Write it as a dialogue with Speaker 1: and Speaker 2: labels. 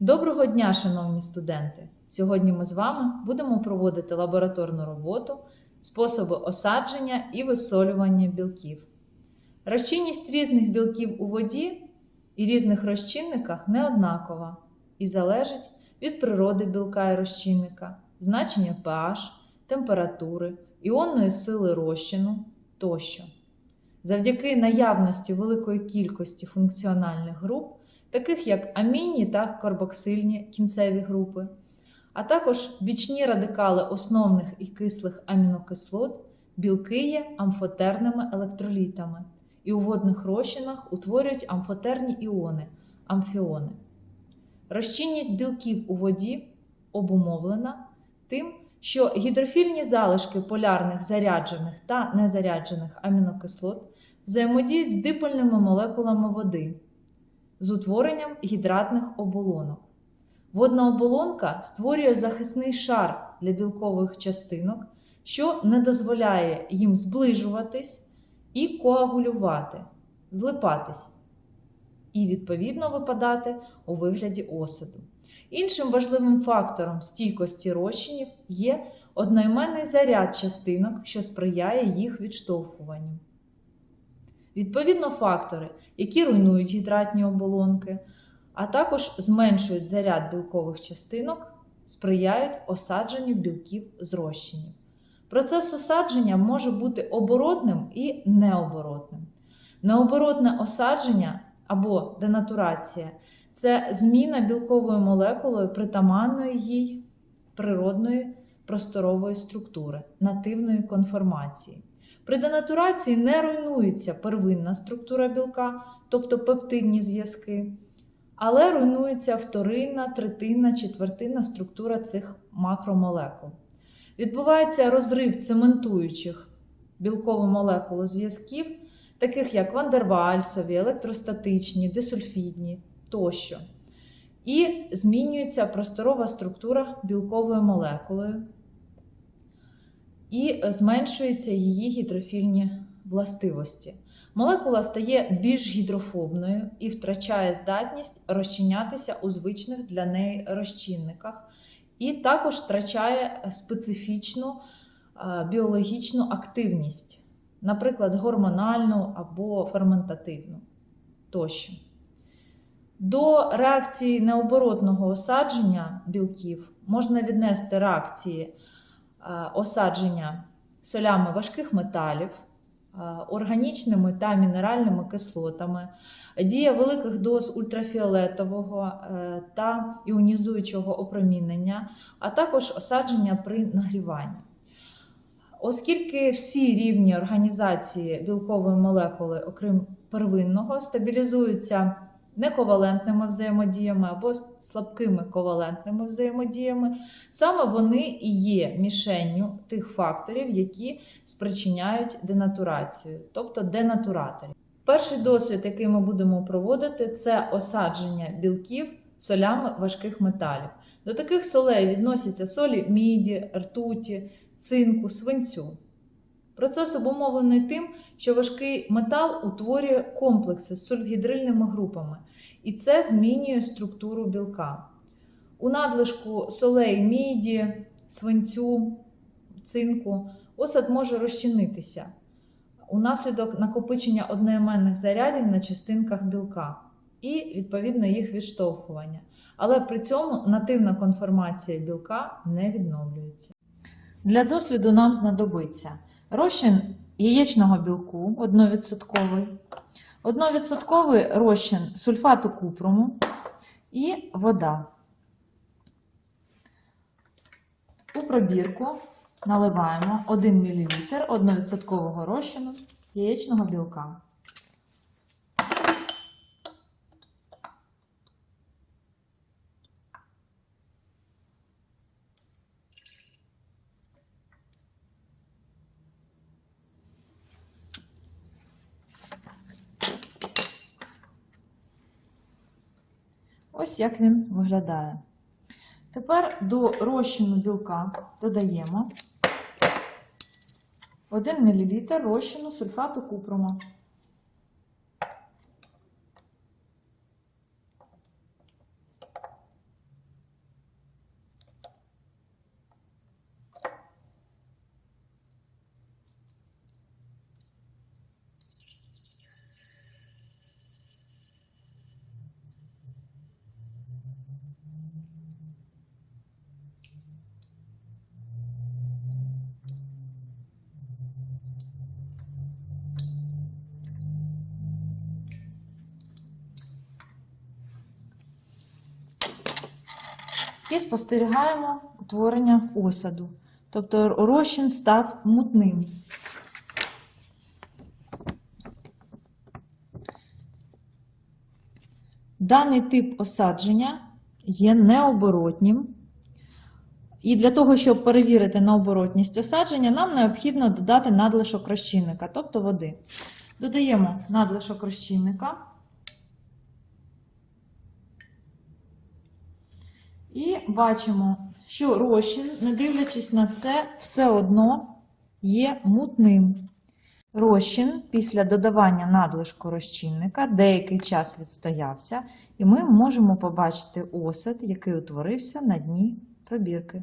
Speaker 1: Доброго дня, шановні студенти! Сьогодні ми з вами будемо проводити лабораторну роботу способи осадження і висолювання білків. Розчинність різних білків у воді і різних розчинниках не однакова і залежить від природи білка і розчинника, значення pH, температури, іонної сили розчину тощо. Завдяки наявності великої кількості функціональних груп таких як амінні та карбоксильні кінцеві групи, а також бічні радикали основних і кислих амінокислот, білки є амфотерними електролітами і у водних розчинах утворюють амфотерні іони амфіони. Розчинність білків у воді обумовлена тим, що гідрофільні залишки полярних заряджених та незаряджених амінокислот взаємодіють з дипольними молекулами води з утворенням гідратних оболонок. Водна оболонка створює захисний шар для білкових частинок, що не дозволяє їм зближуватись і коагулювати, злипатись, і, відповідно, випадати у вигляді осаду. Іншим важливим фактором стійкості розчинів є одноіменний заряд частинок, що сприяє їх відштовхуванню. Відповідно, фактори, які руйнують гідратні оболонки, а також зменшують заряд білкових частинок, сприяють осадженню білків з. Процес осадження може бути оборотним і необоротним. Необоротне осадження або денатурація це зміна білкової молекули притаманної їй природної просторової структури, нативної конформації. При денатурації не руйнується первинна структура білка, тобто пептидні зв'язки, але руйнується вторинна, третинна, четвертинна структура цих макромолекул. Відбувається розрив цементуючих білкову молекулу зв'язків, таких як вандервальсові, електростатичні, дисульфідні тощо. І змінюється просторова структура білкової молекули і зменшуються її гідрофільні властивості. Молекула стає більш гідрофобною і втрачає здатність розчинятися у звичних для неї розчинниках, і також втрачає специфічну біологічну активність, наприклад, гормональну або ферментативну тощо. До реакції необоротного осадження білків можна віднести реакції осадження солями важких металів, органічними та мінеральними кислотами, дія великих доз ультрафіолетового е, та іонізуючого опромінення, а також осадження при нагріванні. Оскільки всі рівні організації білкової молекули, окрім первинного, стабілізуються нековалентними взаємодіями або слабкими ковалентними взаємодіями, саме вони і є мішенню тих факторів, які спричиняють денатурацію, тобто денатураторів. Перший досвід, який ми будемо проводити, це осадження білків солями важких металів. До таких солей відносяться солі міді, ртуті, цинку, свинцю. Процес обумовлений тим, що важкий метал утворює комплекси з сульфгідрильними групами, і це змінює структуру білка. У надлишку солей міді, свинцю, цинку осад може розчинитися унаслідок накопичення одноіменних зарядів на частинках білка і, відповідно, їх відштовхування. Але при цьому нативна конформація білка не відновлюється. Для досліду нам знадобиться розчин яєчного білку 1%, 1% розчин сульфату купруму і вода. У пробірку наливаємо 1 мл 1% розчину яєчного білка. Ось як він виглядає. Тепер до розчину білка додаємо 1 мл розчину сульфату купруму. І спостерігаємо утворення осаду. Тобто розчин став мутним. Даний тип осадження є необоротнім. І для того, щоб перевірити необоротність осадження, нам необхідно додати надлишок розчинника, тобто води. Додаємо надлишок розчинника. І бачимо, що розчин, не дивлячись на це, все одно є мутним. Розчин після додавання надлишку розчинника деякий час відстоявся, і ми можемо побачити осад, який утворився на дні пробірки.